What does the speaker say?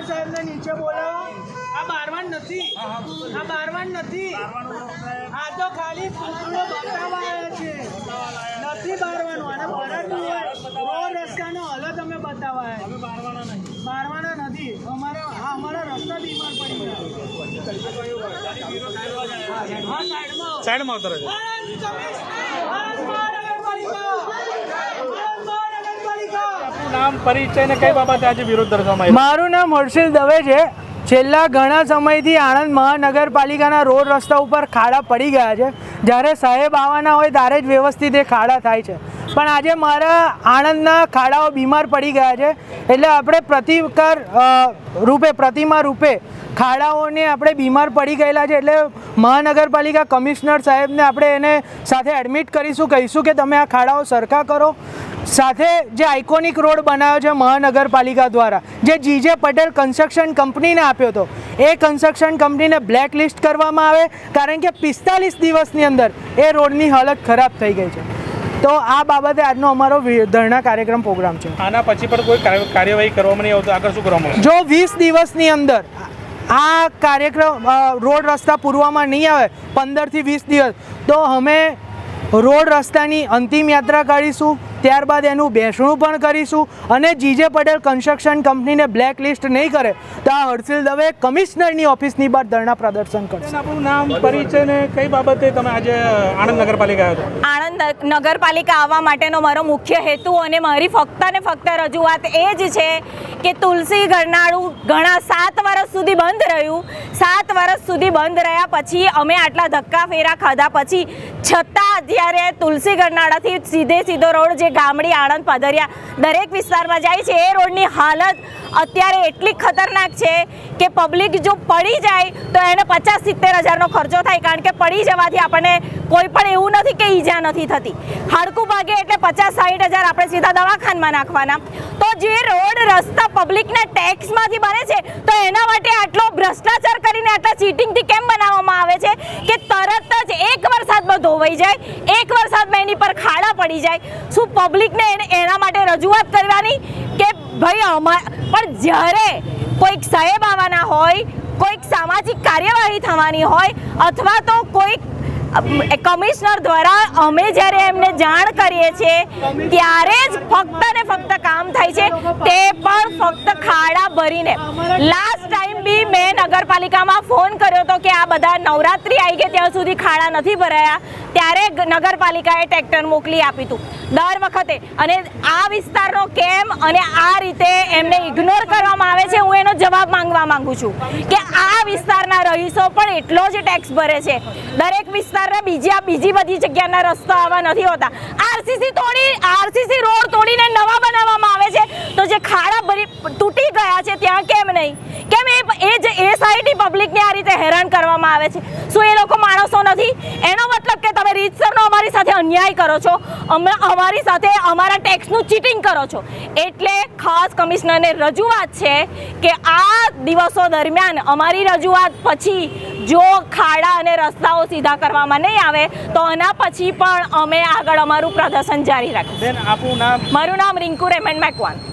Commissioner સાહેબને નીચે બોલાવો. આ બારવાન નથી. આ બારવાન નથી. આ તો ખાલી પૂતળો બતાવવા આવ્યા છે. નથી બારવાનું. અને ભરાતું હોય. રોડ રસ્તાનો અલગ અમે બતાવવા આવ્યા બારવાના નથી. અમારા હા અમારા રસ્તા બીમાર પડી ગયા. સાઈડમાં સાઈડમાં ઉતરે છે આણંદ કમિશનર આણંદ મહાનગરપાલિકા આણંદ મહાનગરપાલિકા નામ, પરિચય ને કઈ બાબતે આજે વિરોધ દર્શાવવામાં મારું નામ હર્ષિલ દવે છે. છેલ્લા ઘણા સમયથી આણંદ મહાનગરપાલિકાના રોડ રસ્તા ઉપર ખાડા પડી ગયા છે. જ્યારે સાહેબ આવવાના હોય ત્યારે જ વ્યવસ્થિત એ ખાડા થાય છે. પણ આજે મારા આણંદના ખાડાઓ બીમાર પડી ગયા છે. એટલે આપણે પ્રતિકાર રૂપે, પ્રતિમા રૂપે ખાડાઓને આપણે બીમાર પડી ગયેલા છે. એટલે મહાનગરપાલિકા કમિશનર સાહેબને આપણે એને સાથે એડમિટ કરીશું, કહીશું કે તમે આ ખાડાઓ સરખા કરો. સાથે જે આઇકોનિક રોડ બનાવ્યો છે મહાનગરપાલિકા દ્વારા, જે જીજે પટેલ કન્સ્ટ્રક્શન કંપનીને આપ્યો હતો, એ કન્સ્ટ્રક્શન કંપનીને બ્લેક લિસ્ટ કરવામાં આવે, કારણ કે પિસ્તાલીસ દિવસની અંદર એ રોડની હાલત ખરાબ થઈ ગઈ છે. તો આ બાબતે આજનો અમારો ધરણા કાર્યક્રમ પ્રોગ્રામ છે. આના પછી પણ કોઈ કાર્યવાહી કરવામાં નહીં આવતો આગળ શું કરવામાં જો વીસ દિવસની અંદર આ કાર્યક્રમ રોડ રસ્તા પૂરવામાં નહીં આવે પંદરથી વીસ દિવસ તો અમે રોડ રસ્તાની અંતિમ યાત્રા કરીશું ત્યારબાદ એનું બેસણું પણ કરીશું અને જીજે પટેલ કન્સ્ટ્રક્શન કંપનીને બ્લેક લિસ્ટ નહીં કરે તો આ હર્ષિલ દવે કમિશનરની ઓફિસની બહાર ધરણા પ્રદર્શન કરશે. આપણું નામ પરિચય ને કઈ બાબતે તમે આજે આણંદ નગરપાલિકા આવ્યો આણંદ નગરપાલિકા આવવા માટેનો મારો મુખ્ય હેતુ અને મારી ફક્ત ને ફક્ત રજૂઆત એ જ છે કે તુલસી ગરનાળું ઘણા સાત વર્ષ સુધી બંધ રહ્યું. સાત વર્ષ સુધી બંધ રહ્યા પછી અમે આટલા ધક્કા ફેરા ખાધા પછી છતાં અત્યારે તુલસી ગરનાળાથી સીધે સીધો રોડ જે ગામડી આણંદ પાદરિયા દરેક વિસ્તારમાં જાય છે. એ રોડની હાલત અત્યારે એટલી ખતરનાક છે કે પબ્લિક જો પડી જાય તો એને પચાસ સિત્તેર હજારનો ખર્ચો થાય. કારણ કે પડી જવાથી આપણને કોઈ પણ એવું નથી કે ઈજા નથી થતી. હાડકું ભાગે એટલે પચાસ સાઠ હજાર આપણે સીધા દવાખાનામાં નાખવાના. જે રોડ રસ્તા પબ્લિકના ટેક્સમાંથી બને છે, તો એના માટે આટલો ભ્રષ્ટાચાર કરીને આટલા ચીટિંગથી કેમ બનાવવામાં આવે છે કે તરત જ એક વરસાદમાં ધોવાઈ જાય, એક વરસાદમાં એની પર ખાડા પડી જાય. શું પબ્લિકને એને- એના માટે રજૂઆત કરવાની કે ભાઈ અમાર પણ જ્યારે કોઈક સાહેબ આવવાના હોય, કોઈક સામાજિક કાર્યવાહી થવાની હોય, અથવા તો કોઈક કમિશનર દ્વારા અમે જ્યારે એમને જાણ કરીએ છીએ, ત્યારે જ ફક્ત ને ફક્ત કામ થાય છે, તે પણ ફક્ત ખાડા ભરીને. લાસ્ટ ટાઈમ બી નગરપાલિકામાં ફોન કર્યો હતો કે આ બધા નવરાત્રિ આવી ગઈ ત્યાં સુધી ખાડા નથી ભરાયા. ત્યારે નગરપાલિકાએ ટ્રેક્ટર મોકલી આપ્યું હતું. દર વખતે અને આ વિસ્તારનો કેમ અને આ રીતે એમને ઇગ્નોર કરવામાં આવે છે, હું એનો જવાબ માંગવા માંગુ છું કે આ વિસ્તારના રહીશો પણ એટલો જ ટેક્સ ભરે છે. દરેક વિસ્તારના બીજા બીજી બધી જગ્યાના રસ્તા આવા નથી હોતા. આરસીસી તોડી આરસીસી રોડ તોડીને નવા બનાવવામાં આવે છે. તો જે ખાડા ભરી તૂટી ગયા છે, ત્યાં કેમ નહીં કેમ એ એ જ એ સાઈડની પબ્લિકને આ રીતે હેરાન આવે છે. શું એ લોકો માણસો નથી. એનો મતલબ કે તમે રીતસરનો અમારી સાથે અન્યાય કરો છો. અમે અમારી સાથે અમારા ટેક્સનું ચીટિંગ કરો છો. એટલે ખાસ કમિશનરને રજૂઆત છે કે આ દિવસો દરમિયાન અમારી રજૂઆત પછી જો ખાડા અને રસ્તાઓ સીધા કરવામાં નહીં આવે તો આના પછી પણ અમે આગળ અમારું પ્રદર્શન જારી રાખીશું. મારું નામ રિંકુ રેમન મેકવાન.